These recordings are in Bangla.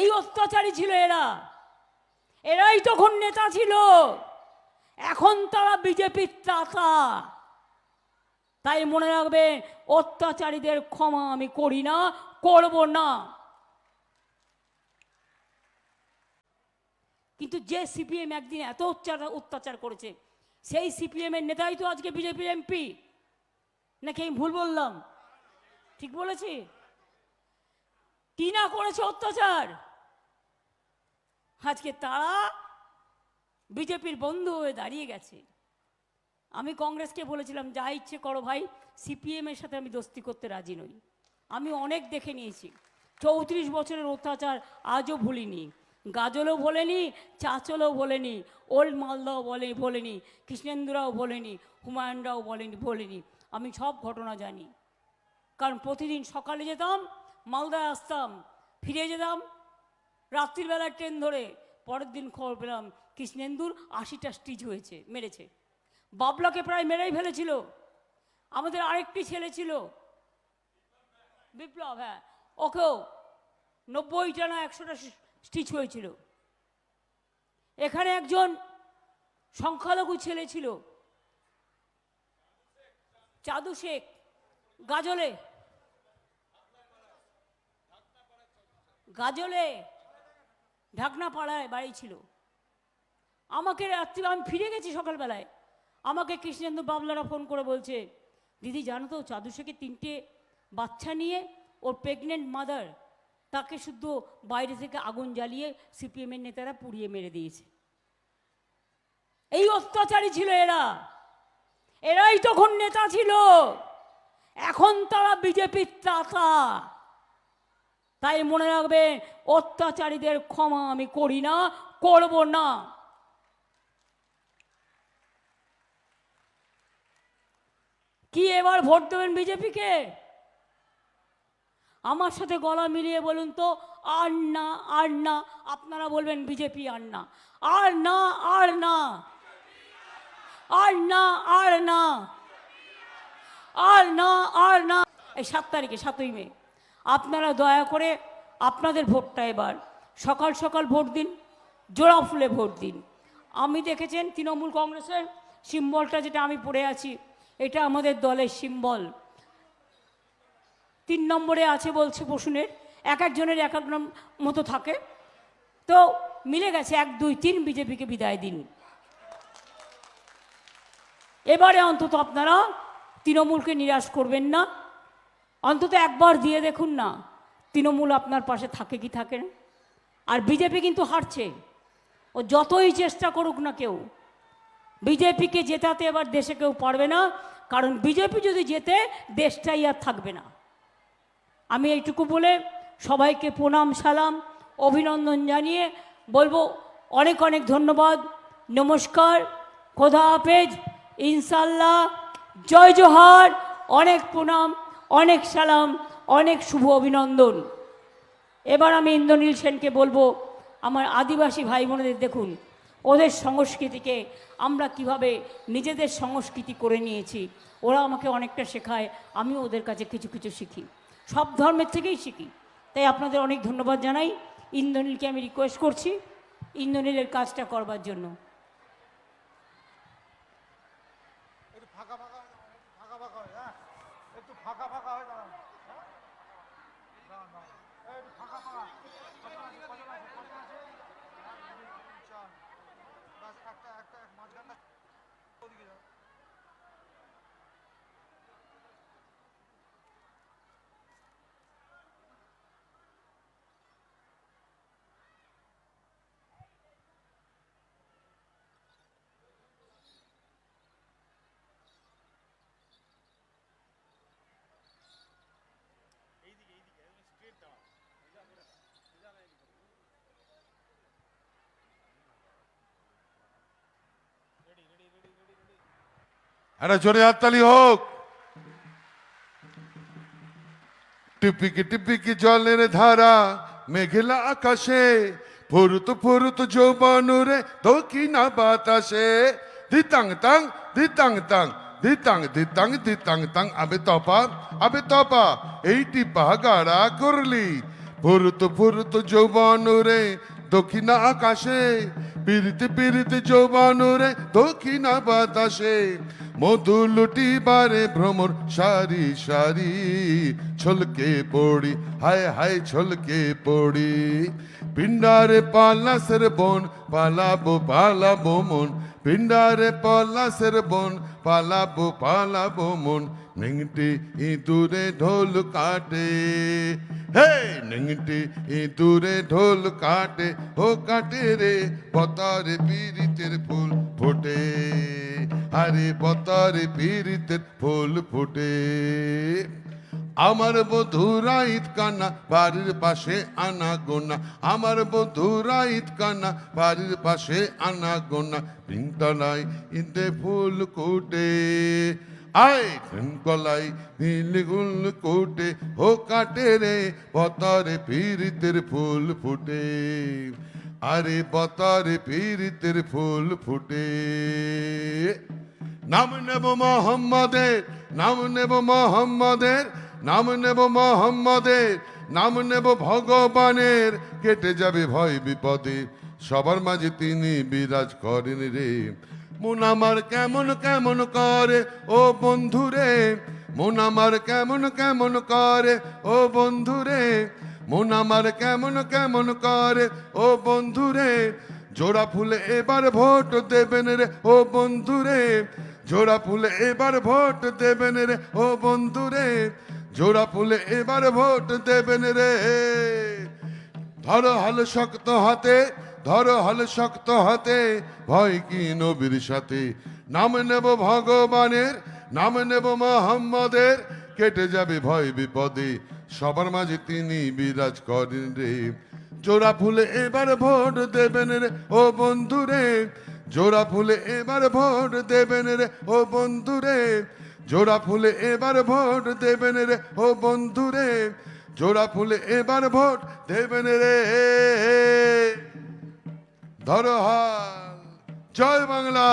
এই অত্যাচারী ছিল এরা। এরাই তখন নেতা ছিল। এখন তারা বিজেপির ত্রাতা। তাই মনে রাখবে, অত্যাচারীদের ক্ষমা আমি করি না, করব না। কিন্তু যে সিপিএম একদিন এত অত্যাচার অত্যাচার করেছে, সেই সিপিএম এর নেতাই তো আজকে বিজেপির এমপি। নাকি আমি ভুল বললাম? ঠিক বলেছি? কি না করেছে অত্যাচার? আজকে তারা বিজেপির বন্ধু হয়ে দাঁড়িয়ে গেছে। আমি কংগ্রেসকে বলেছিলাম, যা ইচ্ছে করো ভাই, সিপিএম এর সাথে আমি দোস্তি করতে রাজি নই। আমি অনেক দেখে নিয়েছি। চৌত্রিশ বছরের অত্যাচার আজও ভুলিনি। গাজলও বলেনি, চাচলও বলেনি, ওল্ড মালদাও বলে, বলেনি, কৃষ্ণেন্দুরাও বলেনি, হুমায়ুনরাও বলেনি বলেনি। আমি সব ঘটনা জানি। কারণ প্রতিদিন সকালে যেতাম, মালদায় আসতাম, ফিরে যেতাম রাত্রির বেলায় ট্রেন ধরে পরের দিন খবর পেলাম কৃষ্ণেন্দুর আশিটা স্টিচ হয়েছে, মেরেছে। বাবলাকে প্রায় মেরেই ফেলেছিল। আমাদের আরেকটি ছেলে ছিল। বিপ্লব হ্যাঁ। ওকেও নব্বইটা না একশোটা স্টিচ হয়েছিল। এখানে একজন সংখ্যালঘু ছেলে ছিল। চাদু শেখ, গাজলে। গাজলে ঢাকনা পাড়ায় বাড়ি ছিল। আমাকে রাত্রি, আমি ফিরে গেছি সকালবেলায়। আমাকে কৃষ্ণেন্দু বাবলারা ফোন করে বলছে, দিদি, জানো তো চাদু শেখের তিনটে বাচ্চা নিয়ে ওর প্রেগনেন্ট মাদার তাকে শুদ্ধ বাইরে থেকে আগুন জ্বালিয়ে সিপিএমের নেতারা পুড়িয়ে মেরে দিয়েছে। এই অত্যাচারী ছিল এরা। এরাই তখন নেতা ছিল। এখন তারা বিজেপির ত্রাতা তাই মনে রাখবে, অত্যাচারীদের ক্ষমা আমি করি না, করব না। কি এবার ভোট দেবেন বিজেপিকে? আমার সাথে গলা মিলিয়ে বলুন তো, আর না আর না, আপনারা বলবেন বিজেপি আর না। আর না আর না। আর না আর না। আর না আর না। এই সাত তারিখে, সাতই মে। আপনারা দয়া করে আপনাদের ভোটটা এবার। সকাল সকাল ভোট দিন, জোড়া ফুলে ভোট দিন। আমি দেখেছেন তৃণমূল কংগ্রেসের সিম্বলটা যেটা আমি পড়ে আছি, এটা আমাদের দলের সিম্বল। তিন নম্বরে আছে বলছে বসুনের, এক একজনের এক এক মতো থাকে। তো মিলে গেছে এক, দুই, তিন বিজেপিকে বিদায় দিন। এবারে অন্তত আপনারা তৃণমূলকে নিরাশ করবেন না। অন্তত একবার দিয়ে দেখুন না, তৃণমূল আপনার পাশে থাকে কি থাকে না। আর বিজেপি কিন্তু হারছে। ও যতই চেষ্টা করুক না কেউ, বিজেপিকে জেতাতে এবার দেশে কেউ পারবে না, কারণ বিজেপি যদি জেতে, দেশটাই আর থাকবে না। আমি এইটুকু বলে সবাইকে প্রণাম, সালাম, অভিনন্দন জানিয়ে বলব অনেক অনেক ধন্যবাদ। নমস্কার, খোদা হাফেজ ইনশাল্লাহ জয় জোহার, অনেক প্রণাম। অনেক সালাম, অনেক শুভ অভিনন্দন। এবার আমি ইন্দ্রনীল সেনকে বলব, আমার আদিবাসী ভাই বোনেদের দেখুন, ওদের সংস্কৃতিকে আমরা কীভাবে নিজেদের সংস্কৃতি করে নিয়েছি, ওরা আমাকে অনেকটা শেখায় আমি ওদের কাছে কিছু কিছু শিখি। সব ধর্মের থেকেই শিখি। তাই আপনাদের অনেক ধন্যবাদ জানাই। ইন্দ্রনীলকে আমি রিকোয়েস্ট করছি, ইন্দ্রনীলের কাজটা করবার জন্য একটু ফাঁকা ফাঁকা হয়ে দাঁড়ান, একটু ফাঁকা ফাঁকা হয়ে হ্যাঁ একটু ফাঁকা ফাঁকা হয়ে দাঁড়ান হ্যাঁ? দাঁড়ান, দাঁড়ান। এই, একটু ফাঁকা ফাঁকা কজন আছে কজন আছে কজন আছে এক, দুই, তিন, চার ব্যাস একটা একটা এক মাঝখানটা ওদিকে যাও একটা জোরে হাততালি হোক। টিপিকি টিপিকি জলের ধারা, মেঘলা আকাশে, ফুরুত ফুরুত যৌবনুরে দক্ষিণা বাতাসে। দিতাং তাং দিতাং তাং দিতাং দিতাং দিতাং তাং, আবে তপা আবে তপা, এইটি বাগাড়া করলি। ফুরুত ফুরুত যৌবন রে দক্ষিণ আকাশে পিরিতে পিরিতে যৌবন রে দক্ষিণ বাতাসে মধু লুটি বারে ভ্রমর সারি সারি, ছলকে পড়ি, হায় হায় ছলকে পড়ি। পিন্ডারে পালাসের বন, পালাবো পালাবো মন পিন্ডারে পলাসের বন, পালাবো পালাবো মন। নেংটি ইঁদুরে ঢোল কাটে। হে নেংটি ইঁদুরে ঢোল কাটে। ও কাটে রে পতারে পীড়িতের ফুল ফোটে। আরে পতারে পীড়িতের ফুল ফোটে। আমার বধুরা কান্না বাড়ির পাশে আনা গোনা। আমার বধুরা কান্না বাড়ির পাশে আনা গোনা। তিনতলায় ঈদে ফুল কোটে, আয় কলাই নীল গুল কোটে। ও কাটে রে পতারে পীড়িতের ফুল ফুটে, আরে পতারে পীড়িতের ফুল ফুটে। নাম নেব মোহাম্মদের, নাম নেব মোহাম্মদের, নাম নেব মোহাম্মদের, নাম নেব ভগবানের। কেটে যাবে ভয় বিপদে, সবার মাঝে তিনি বিরাজ করেন রে। মন আমার কেমন কেমন করে, ও বন্ধুরে মন আমার কেমন কেমন করে, ও বন্ধুরে মন আমার কেমন কেমন করে, ও বন্ধুরে জোড়া ফুলে এবার ভোট দেবেন রে, ও বন্ধুরে জোড়া ফুলে এবার ভোট দেবেন রে, ও বন্ধুরে জোড়া ফুলে এবার ভোট দেবেন রে। ধরো হল শক্ত হাতে, ধরো হল শক্ত হাতে, ভয় কি নবীর সাথে? নাম নেব ভগবানের, নাম নেব মোহাম্মদের, কেটে যাবে ভয় বিপদে। সবার মাঝে তিনি বিরাজ করেন রে। জোড়া ফুলে এবার ভোট দেবেন রে, ও বন্ধুরে জোড়া ফুলে এবার ভোট দেবেন রে, ও বন্ধুরে জোড়া ফুলে এবার ভোট দেবেন রে, ও বন্ধুরে জোড়া ফুলে এবার ভোট দেবেন রে। ধরো হাল, জয় বাংলা।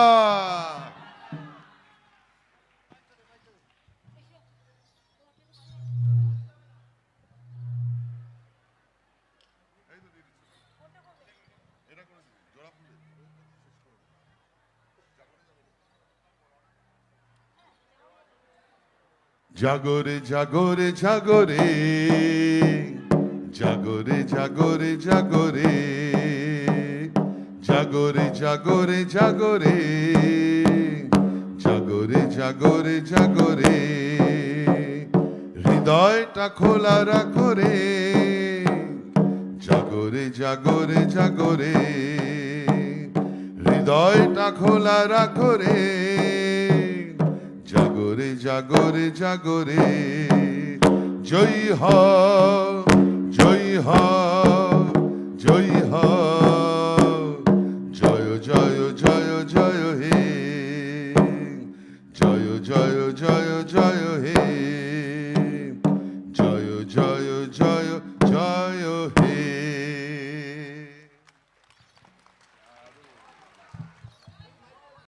জাগরে জাগরে জাগরে জাগরে জাগরে জাগরে জাগরে জাগরে জাগরে জাগরে জাগরে জাগরে হৃদয়টা খোলা রাখো রে জাগরে জাগরে জাগরে হৃদয়টা খোলা রাখো রে জাগরে জাগরে জাগরে। জয় হ জয় হ জয় হ। জয় জয় জয় জয় হে। জয় জয় জয়